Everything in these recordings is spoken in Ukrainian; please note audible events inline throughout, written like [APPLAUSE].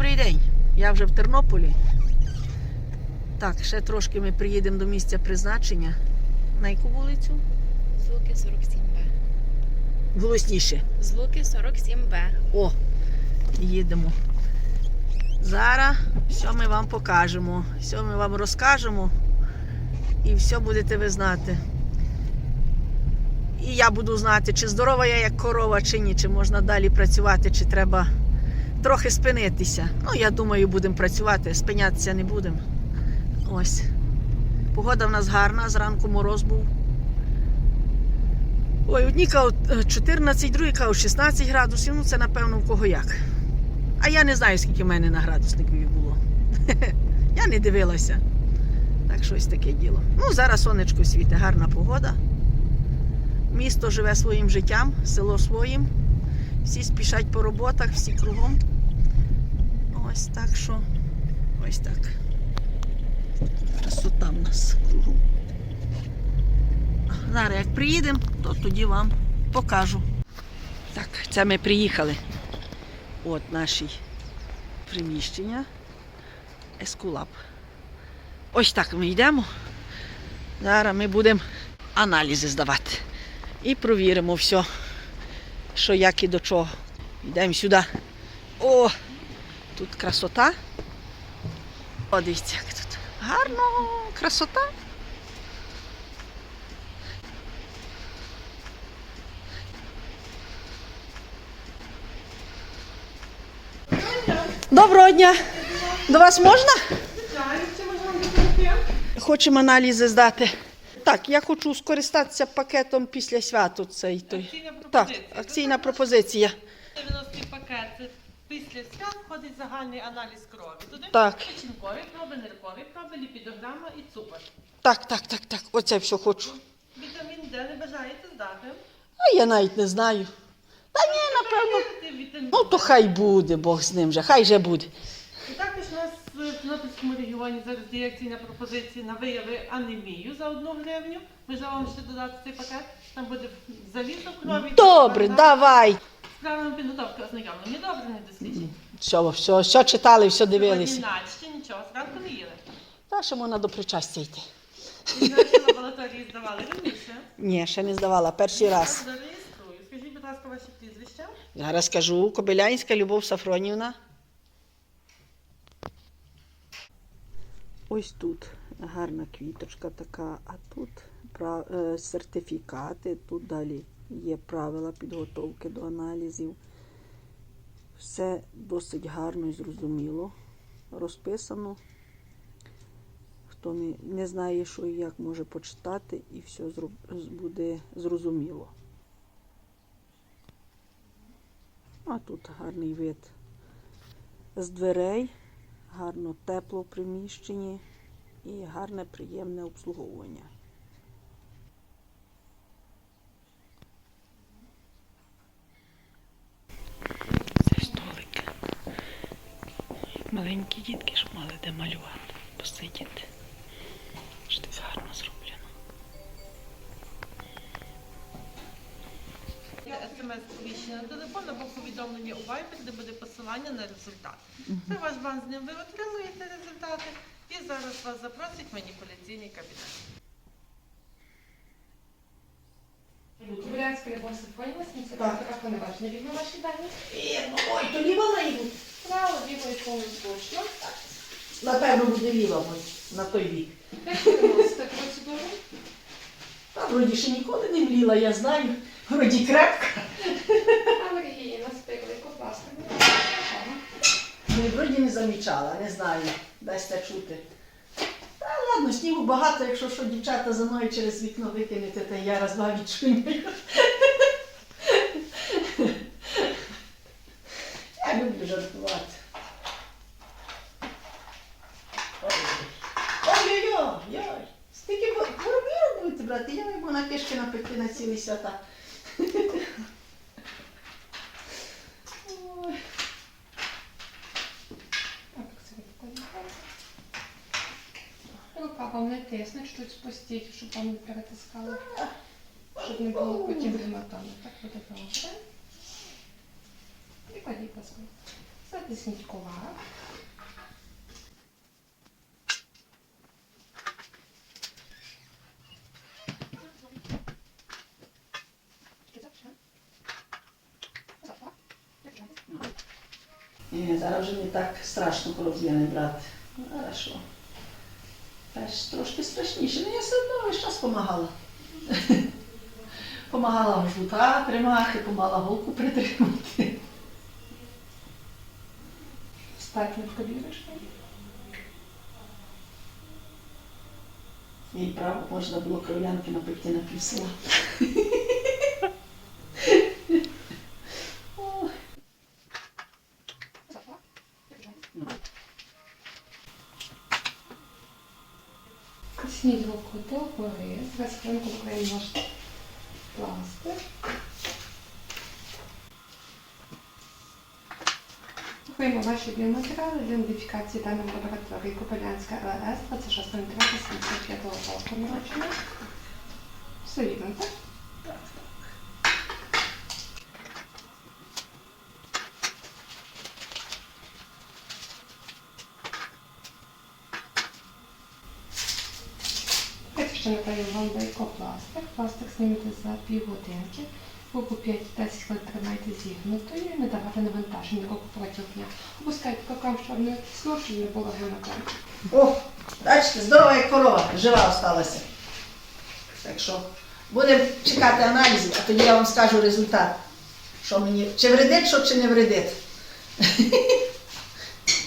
добрий день. Я вже в Тернополі. Так, ще трошки ми приїдемо до місця призначення. На яку вулицю? Звуки 47Б. Голосніше. Звуки 47Б. О, їдемо. Зараз все ми вам покажемо, все ми вам розкажемо і все будете ви знати. І я буду знати, чи здорова я як корова, чи ні, чи можна далі працювати, чи треба трохи спинитися. Ну, я думаю, будемо працювати, спинятися не будемо. Ось. Погода в нас гарна, зранку мороз був. Ой, одні кажуть е, 14, другі кажуть 16 градусів, ну це напевно в кого як. А я не знаю, скільки в мене на градусникові було. [LAUGHS] Я не дивилася. Так що ось таке діло. Ну, зараз сонечко світе, гарна погода. Місто живе своїм життям, село своїм. Всі спішать по роботах, всі кругом. Ось так що. Ось так. Красота в нас кругом. Зараз як приїдемо, то тоді вам покажу. Так, це ми приїхали. От наші приміщення. Ескулап. Ось так ми йдемо. Зараз ми будемо аналізи здавати. І провіримо все, що як і до чого. Йдемо сюди. О! Тут красота. О, дивіться, як тут. Гарно, красота. Доброго дня! До вас можна? Хочемо аналізи здати. Так, я хочу скористатися пакетом після святу. Цей той. Акційна Так, пропозиція. акційна пропозиція. 90 пакет після свят входить загальний аналіз крові. Туди Так. печінкові проби, ниркові проби, ліпідограма і цукор. Так, так, так, так. Оце все хочу. Вітамін Д не бажаєте здати? А я навіть не знаю. Та ні, напевно. Перевірити вітамін Ну то хай буде, Бог з ним вже, хай же буде. І також у нас в Тернопільському регіоні зараз діє акційна пропозиція на вияви анемію за одну гривню. Можна вам ще додати цей пакет. Там буде в крові. Добре, так, давай. З правилами підготовки ознайомлені. Добре, не досліджені. Все, все, все читали, все дивилися. Наче нічого, зранку не їли. Та ще можна до причастя йти. І наші лабораторії здавали раніше. Ні, ще не здавала, перший раз. Зареєструю. Скажіть, будь ласка, ваші прізвища. Зараз скажу, Кобилянська Любов Сафронівна. Ось тут гарна квіточка така, а тут е, сертифікати, тут далі є правила підготовки до аналізів. Все досить гарно і зрозуміло розписано. Хто не, не знає, що і як може почитати, і все буде зрозуміло. А тут гарний вид з дверей, гарно тепло в приміщенні і гарне приємне обслуговування. Це столик. Маленькі дітки ж мали де малювати, посидіти. Що так гарно зроблено. СМС-повіщення на телефон або повідомлення у Viber, де буде посилання на результат. Це ваш банк з ним ви отримуєте результати і зараз вас запросить в маніпуляційний кабінет. 70 років неважно. Візьму ваші дані. Ой, то ліва лайву. Ліво і повністю. Напевно, буде ліва на той бік. Як ви процедуру? Та вроді ще ніколи не мліла, я знаю. Вроді крепка. Алергії на спиклику, пластику. Ну, вроді не замічала, не знаю. Дасться чути. Та ладно, снігу багато, якщо що дівчата за мною через вікно викинете, то я раз два брати, я йому на пішки напекти на цілий свята. Рука вам не тисне, чуть спустіть, щоб вам не перетискало. Щоб не було потім гематоми. Так буде добре. Прикладіть, будь ласка. Затисніть кулак. Ні, зараз вже не так страшно кров'яний брати. Хорошо. Теж трошки страшніше. Ну я все одно весь час допомагала. Помагала жгута тримати, помагала голку притримати. Стать над коліночком. І право можна було кров'янки напекти на півсела. Ой. Тисніть руку до гори. Зараз хвилинку вкриємо наш пластир. Рахуємо ваші біоматеріали для ідентифікації даних лабораторії Копелянська ЛС 26 75 року народження. Все вірно, так? Ще надаємо вам дейкопластик. Пластик знімете за півгодинки. Руку 5-10 хвилин тримайте зігнутою, не давати навантаження руку дня. Опускайте кроком чорної кисло, щоб не було гематому. О, бачите, здорова як корова, жива осталася. Так що будемо чекати аналізів, а тоді я вам скажу результат. Що мені, чи вредить, що чи не вредить.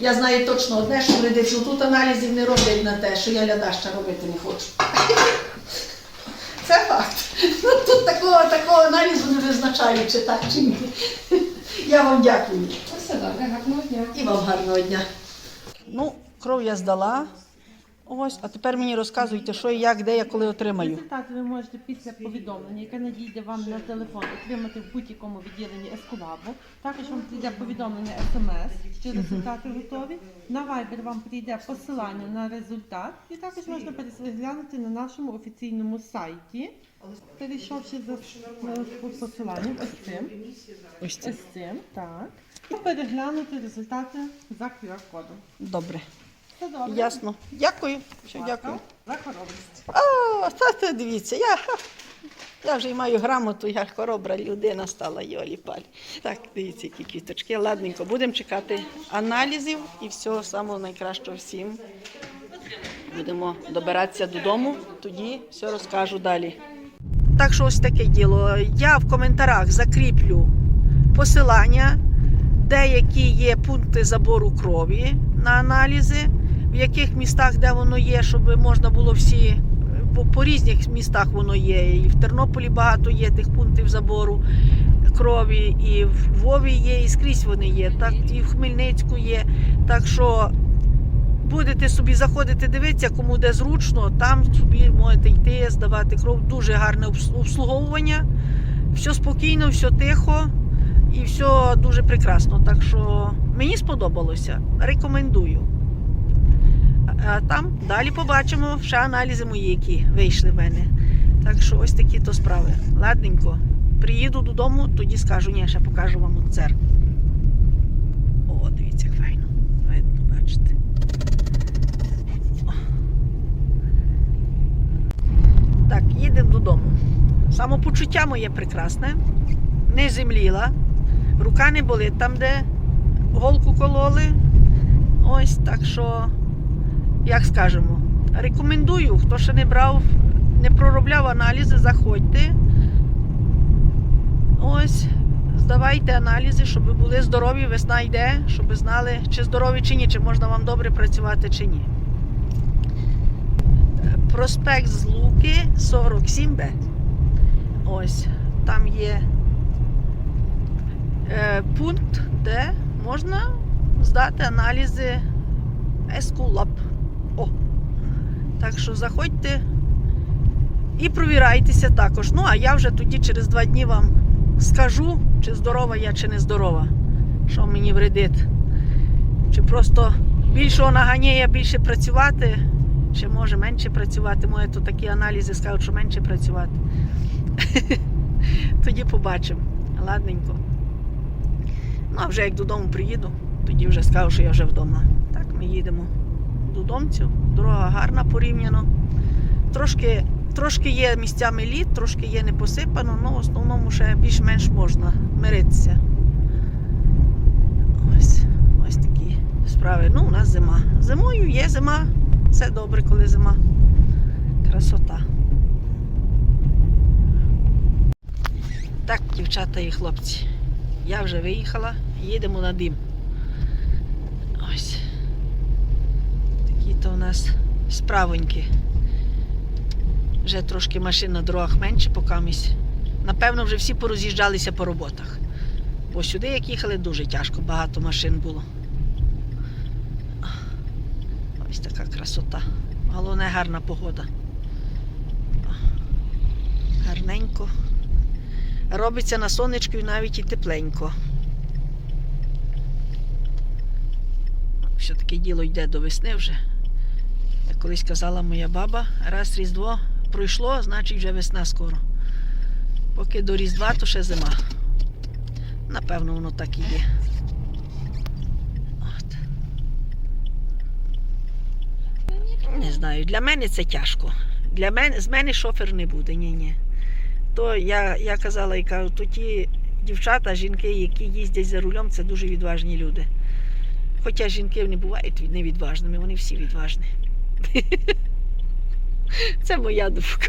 Я знаю точно одне, що вредить, що тут аналізів не роблять на те, що я лядаща робити не хочу. Це факт. Ну, тут такого, такого аналізу не визначаю, чи так, чи ні. Я вам дякую. Все добре, гарного дня. І вам гарного дня. Ну, кров я здала. Ось, а тепер мені розказуйте, що і як, де я коли отримаю. Результати ви можете після повідомлення, яке надійде вам на телефон, отримати в будь-якому відділенні Ескулабу. Також вам прийде повідомлення смс, що результати готові. На Viber вам прийде посилання на результат, і також можна переглянути на нашому офіційному сайті. Перейшовши за посиланням ось цим, ось цим, так. І переглянути результати за QR-кодом. Добре. Все добре. Ясно. Дякую. Що ласка, дякую. За хоробрість. О, та ти дивіться, я, я вже й маю грамоту, я хоробра людина стала, йолі палі. Так, дивіться, які квіточки. Ладненько, будемо чекати аналізів і всього самого найкращого всім. Будемо добиратися додому, тоді все розкажу далі. Так що ось таке діло. Я в коментарях закріплю посилання, деякі є пункти забору крові на аналізи, в яких містах, де воно є, щоб можна було всі. Бо по різних містах воно є. І в Тернополі багато є тих пунктів забору крові, і в Львові є, і скрізь вони є, так, і в Хмельницьку є. Так що будете собі заходити, дивитися, кому де зручно, там собі можете йти, здавати кров. Дуже гарне обслуговування. Все спокійно, все тихо і все дуже прекрасно. Так що мені сподобалося. Рекомендую. А там далі побачимо ще аналізи мої, які вийшли в мене. Так що ось такі то справи. Ладненько. Приїду додому, тоді скажу, ні, ще покажу вам церкву. О, дивіться, як файно. Видно, бачите. Так, їдемо додому. Самопочуття моє прекрасне. Не земліла. Рука не болить там, де голку кололи. Ось так що, як скажемо, рекомендую, хто ще не брав, не проробляв аналізи, заходьте. Ось, здавайте аналізи, щоб були здорові, весна йде, щоб знали, чи здорові чи ні, чи можна вам добре працювати чи ні. Проспект з Луки 47Б. Ось, там є е, пункт, де можна здати аналізи Ескулаб. Так що заходьте і провірайтеся також. Ну, а я вже тоді через два дні вам скажу, чи здорова я, чи не здорова. Що мені вредить. Чи просто більшого наганяє більше працювати, чи може менше працювати. Моє то такі аналізи скажуть, що менше працювати. [LAUGHS] Тоді побачимо. Ладненько. Ну, а вже як додому приїду, тоді вже скажу, що я вже вдома. Так, ми їдемо додомцю. Дорога гарна порівняно. Трошки, трошки є місцями лід, трошки є не посипано, але в основному ще більш-менш можна миритися. Ось, ось такі справи. Ну, у нас зима. Зимою є зима. Все добре, коли зима. Красота. Так, дівчата і хлопці. Я вже виїхала, їдемо на дим. Ось. Такі то у нас справоньки. Вже трошки машин на дорогах менше покамість. Напевно, вже всі пороз'їжджалися по роботах. Бо сюди, як їхали, дуже тяжко, багато машин було. Ось така красота. Головне гарна погода. Гарненько. Робиться на сонечку і навіть і тепленько. Все-таки діло йде до весни вже. Колись казала моя баба, раз Різдво пройшло, значить вже весна скоро. Поки до Різдва, то ще зима. Напевно, воно так і є. От. Не знаю, для мене це тяжко. Для мене, з мене шофер не буде, ні-ні. То я, я казала і кажу, то ті дівчата, жінки, які їздять за рулем, це дуже відважні люди. Хоча жінки не бувають невідважними, вони всі відважні. [LAUGHS] Це моя думка.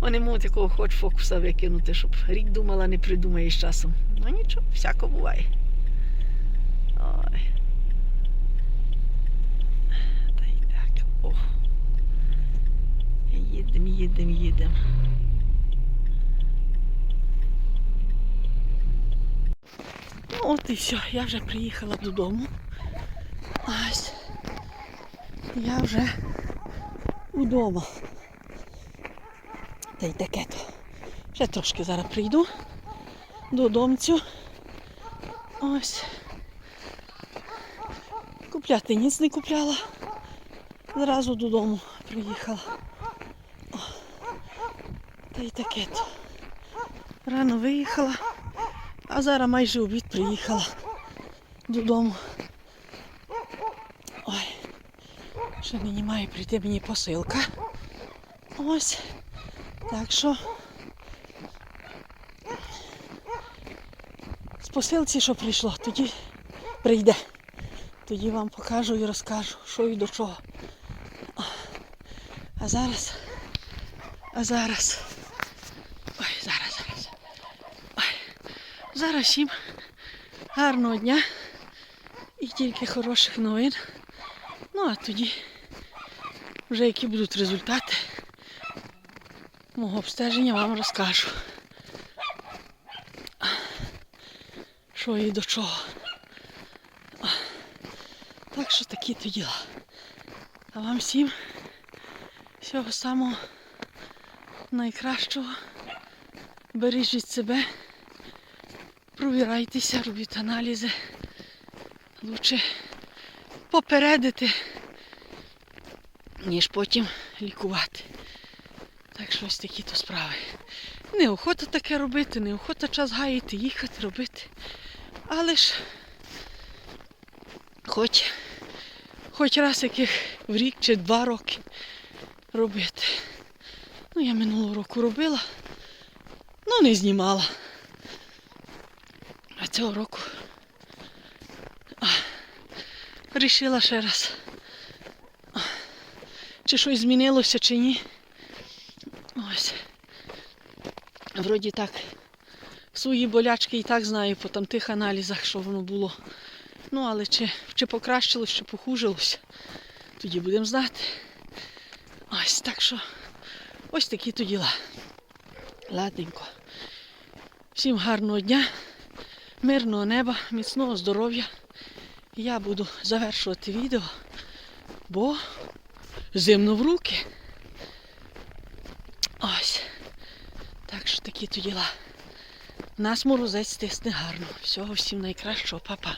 Вони можуть якого хоч фокуса викинути, щоб рік думала, не придумає з часом. Ну нічого, всяко буває. Ой. Та й так. О. Їдемо, їдемо, їдемо. Ну, от і все, я вже приїхала додому. Ось. Я вже вдома. Та й таке то. Ще трошки зараз прийду додомцю. Ось. Купляти ніц не купляла. Зразу додому приїхала. О. Та й таке то. Рано виїхала, а зараз майже обід приїхала додому. Ой, ще мені має прийти мені посилка. Ось. Так що з посилці, що прийшло, тоді прийде. Тоді вам покажу і розкажу, що і до чого. А зараз, а зараз. Ой, зараз, зараз. Ой. Зараз всім гарного дня і тільки хороших новин. Ну а тоді вже які будуть результати мого обстеження, вам розкажу. Що і до чого. Так що такі то діла. А вам всім всього самого найкращого. Бережіть себе, провірайтеся, робіть аналізи. Лучше попередити, ніж потім лікувати. Так що ось такі то справи. Неохота таке робити, неохота час гаяти, їхати, робити. Але ж хоч, хоч раз яких в рік чи два роки робити. Ну, я минулого року робила, ну не знімала. А цього року а, рішила ще раз. Чи щось змінилося, чи ні. Ось. Вроді так. Свої болячки і так знаю по там тих аналізах, що воно було. Ну, але чи, чи покращилось, чи похужилося, тоді будемо знати. Ось так що ось такі то діла. Ладненько. Всім гарного дня, мирного неба, міцного здоров'я. Я буду завершувати відео, бо зимно в руки. Ось. Так що такі то діла. Нас морозець тисне гарно. Всього всім найкращого, Па-па.